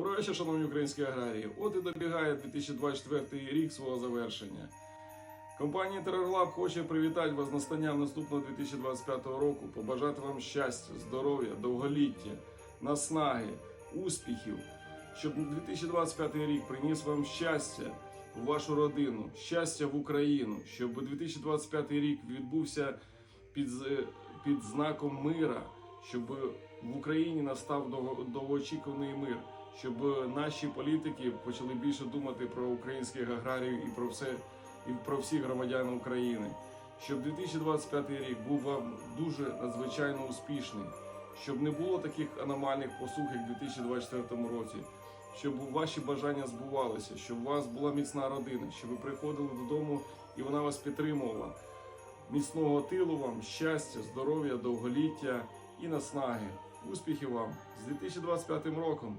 Доброго вечора, шановні українські аграрії. От і добігає 2024 рік свого завершення. Компанія Террорлаб хоче привітати вас з настанням наступного 2025 року, побажати вам щастя, здоров'я, довголіття, наснаги, успіхів, щоб 2025 рік приніс вам щастя в вашу родину, щастя в Україну, щоб 2025 рік відбувся під, під знаком мира, щоб в Україні настав довгоочікуваний мир, щоб наші політики почали більше думати про українських аграріїв і про все і про всіх громадян України. Щоб 2025 рік був вам дуже надзвичайно успішний, щоб не було таких аномальних посух, як у 2024 році, щоб ваші бажання збувалися, щоб у вас була міцна родина, щоб ви приходили додому і вона вас підтримувала. Міцного тилу вам, щастя, здоров'я, довголіття і наснаги. Успіхів вам з 2025 роком!